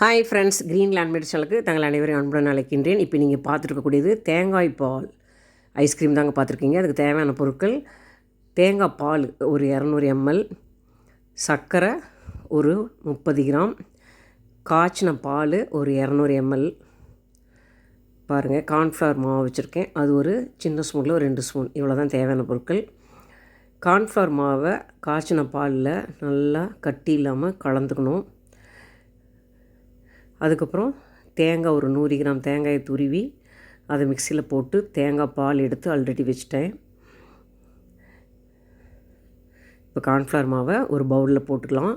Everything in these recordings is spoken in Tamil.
ஹாய் ஃப்ரெண்ட்ஸ் க்ரீன்லேண்ட் லேண்ட்மேட் தங்கள் அனைவரையும் அன்புடன் அழைக்கின்றேன். இப்போ நீங்கள் பார்த்துருக்கக்கூடியது தேங்காய் பால் ஐஸ்கிரீம் தாங்க பார்த்துருக்கீங்க. அதுக்கு தேவையான பொருட்கள் தேங்காய் பால் ஒரு இரநூறு எம்எல் சர்க்கரை ஒரு முப்பது கிராம் காய்ச்சின பால் ஒரு இரநூறு எம்எல் பாருங்கள் கார்ன்ஃப்ளவர் மாவு வச்சுருக்கேன். அது ஒரு சின்ன ஸ்பூனில் ஒரு ரெண்டு ஸ்பூன் இவ்வளோ தான் தேவையான பொருட்கள். கார்ன்ஃப்ளவர் மாவை காய்ச்சின பாலில் நல்லா கட்டி இல்லாமல் கலந்துக்கணும். அதுக்கப்புறம் தேங்காய் ஒரு நூறு கிராம் தேங்காயை துருவி அதை மிக்சியில் போட்டு தேங்காய் பால் எடுத்து ஆல்ரெடி வச்சுட்டேன். இப்போ கார்ன்ஃப்ளவர் மாவை ஒரு பவுலில் போட்டுக்கலாம்.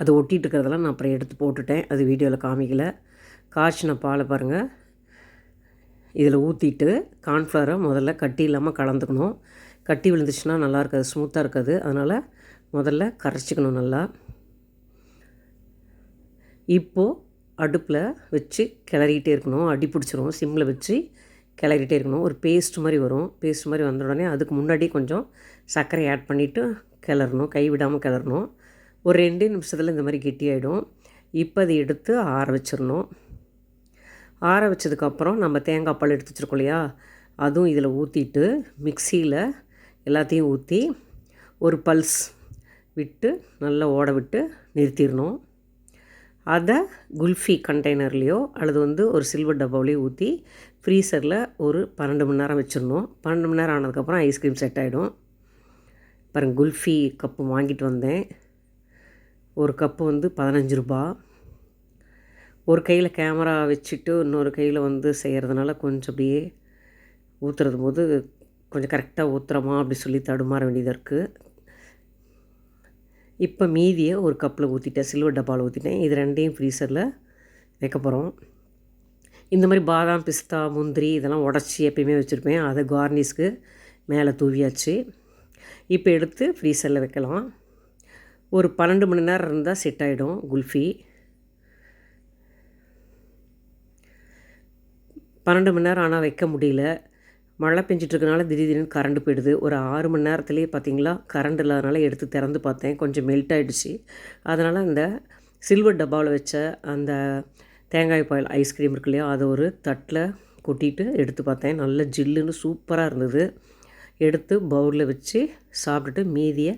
அது ஒட்டிகிட்டு இருக்கிறதெல்லாம் நான் அப்புறம் எடுத்து போட்டுட்டேன். அது வீடியோவில் காமிக்கல. காய்ச்சின பாலை பாருங்கள் இதில் ஊற்றிட்டு கார்ன்ஃப்ளவரை முதல்ல கட்டி இல்லாமல் கலந்துக்கணும். கட்டி விழுந்துச்சுன்னா நல்லா இருக்காது ஸ்மூத்தாக இருக்காது. அதனால் முதல்ல கரைச்சிக்கணும் நல்லா. இப்போது அடுப்பில் வச்சு கிளறிகிட்டே இருக்கணும். அடி பிடிச்சிரும். சிம்மில் வச்சு கிளறிட்டே இருக்கணும். ஒரு பேஸ்ட் மாதிரி வரும். பேஸ்ட் மாதிரி வந்த உடனே அதுக்கு முன்னாடி கொஞ்சம் சர்க்கரை ஆட் பண்ணிவிட்டு கிளறணும். கை விடாமல் கிளறணும். ஒரு ரெண்டு நிமிஷத்தில் இந்த மாதிரி கெட்டியாயிடும். இப்போ அதை எடுத்து ஆற வச்சிடணும். ஆற வச்சதுக்கப்புறம் நம்ம தேங்காய் பால் எடுத்து வச்சுருக்கோம் இல்லையா? அதுவும் இதில் ஊற்றிட்டு மிக்சியில் எல்லாத்தையும் ஊற்றி ஒரு பல்ஸ் விட்டு நல்லா ஓட விட்டு நிறுத்திடணும். அதை குல்ஃபி கண்டெய்னர்லேயோ அல்லது வந்து ஒரு சில்வர் டப்பாவிலையோ ஊற்றி ஃப்ரீசரில் ஒரு பன்னெண்டு மணி நேரம் வச்சிடணும். பன்னெண்டு மணி நேரம் ஆனதுக்கப்புறம் ஐஸ்கிரீம் செட் ஆகிடும் பாருங்கள் குல்ஃபி கப்பு வாங்கிட்டு வந்தேன். ஒரு கப்பு வந்து பதினஞ்சு ரூபா. ஒரு கையில் கேமரா வச்சுட்டு இன்னொரு கையில் வந்து செய்கிறதுனால கொஞ்சம் அப்படியே ஊற்றுறது போது கொஞ்சம் கரெக்டாக ஊற்றுறோமா அப்படி சொல்லி தடுமாற வேண்டியதாக இருக்குது இப்போ மீதியை ஒரு கப்பில் ஊற்றிட்டேன் சில்வர் டப்பாவில் ஊற்றிட்டேன் இது ரெண்டையும் ஃப்ரீசரில் வைக்க போகிறோம் இந்த மாதிரி பாதாம் பிஸ்தா முந்திரி இதெல்லாம் உடச்சி எப்பயுமே வச்சுருப்பேன். அதை கார்னிஷ்க்கு மேலே தூவியாச்சு. இப்போ எடுத்து ஃப்ரீசரில் வைக்கலாம். ஒரு பன்னெண்டு மணி நேரம் இருந்தால் செட் ஆகிடும் குல்ஃபி. பன்னெண்டு மணி நேரம் ஆனால் வைக்க முடியல. மழை பெஞ்சிட்ருக்கனால திடீர்னு கரண்ட் போயிடுது. ஒரு ஆறு மணி நேரத்துலேயே பார்த்தீங்களா கரண்ட் இல்லாதனால எடுத்து திறந்து பார்த்தேன். கொஞ்சம் மெல்ட் ஆகிடுச்சு அதனால் அந்த சில்வர் டப்பாவில் வச்ச அந்த தேங்காய் பால் ஐஸ்கிரீம் இருக்கு இல்லையா அதை ஒரு தட்டில் கொட்டிட்டு எடுத்து பார்த்தேன். நல்ல ஜில்லுன்னு சூப்பராக இருந்தது. எடுத்து பவுலில் வச்சு சாப்பிட்டுட்டு மீதியை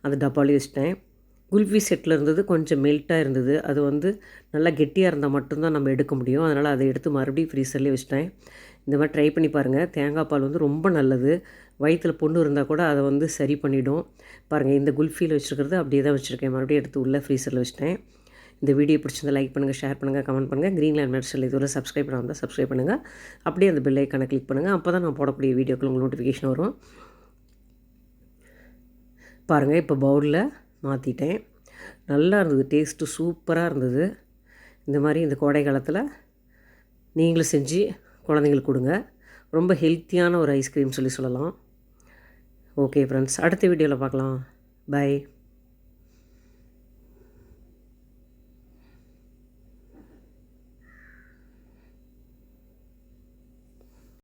அந்த டப்பாலே வச்சிட்டேன். குல்ஃபி செட்டில் இருந்தது கொஞ்சம் மெல்ட்டாக இருந்தது. அது வந்து நல்லா கெட்டியாக இருந்தால் மட்டும்தான் நம்ம எடுக்க முடியும். அதனால் அதை எடுத்து மறுபடியும் ஃப்ரீசர்லேயே வச்சிட்டேன். இந்த மாதிரி ட்ரை பண்ணி பாருங்கள் தேங்காய் பால் வந்து ரொம்ப நல்லது. வயிற்றில் பொண்ணு இருந்தால் கூட அதை வந்து சரி பண்ணிவிடும் பாருங்கள் இந்த குல்ஃபியில் வச்சுருக்கிறது அப்படியே தான் வச்சுருக்கேன். மறுபடியும் எடுத்து உள்ளே ஃப்ரீசரில் வச்சிட்டேன். இந்த வீடியோ பிடிச்சிருந்தா லைக் பண்ணுங்கள் ஷேர் பண்ணுங்கள் கமெண்ட் பண்ணுங்கள் க்ரீன் லேண்ட் மெட்ஸில் இதுவரை சப்ஸ்கிரைப் பண்ண வந்தால் சப்ஸ்கிரைப் பண்ணுங்கள் அப்படியே அந்த பெல் ஐக்கானை கிளிக் பண்ணுங்கள் அப்போ தான் நான் போடக்கூடிய வீடியோக்கள் உங்களுக்கு நோட்டிஃபிகேஷன் வரும். பாருங்கள் இப்போ பவுலில் மாற்றிட்டேன் நல்லா இருந்தது. டேஸ்ட்டு சூப்பராக இருந்தது. இந்த மாதிரி இந்த கோடை காலத்தில் நீங்களும் செஞ்சு குழந்தைங்களுக்கு கொடுங்க. ரொம்ப ஹெல்த்தியான ஒரு ஐஸ்கிரீம் சொல்லி சொல்லலாம். ஓகே ஃப்ரெண்ட்ஸ் அடுத்த வீடியோவில் பார்க்கலாம். பை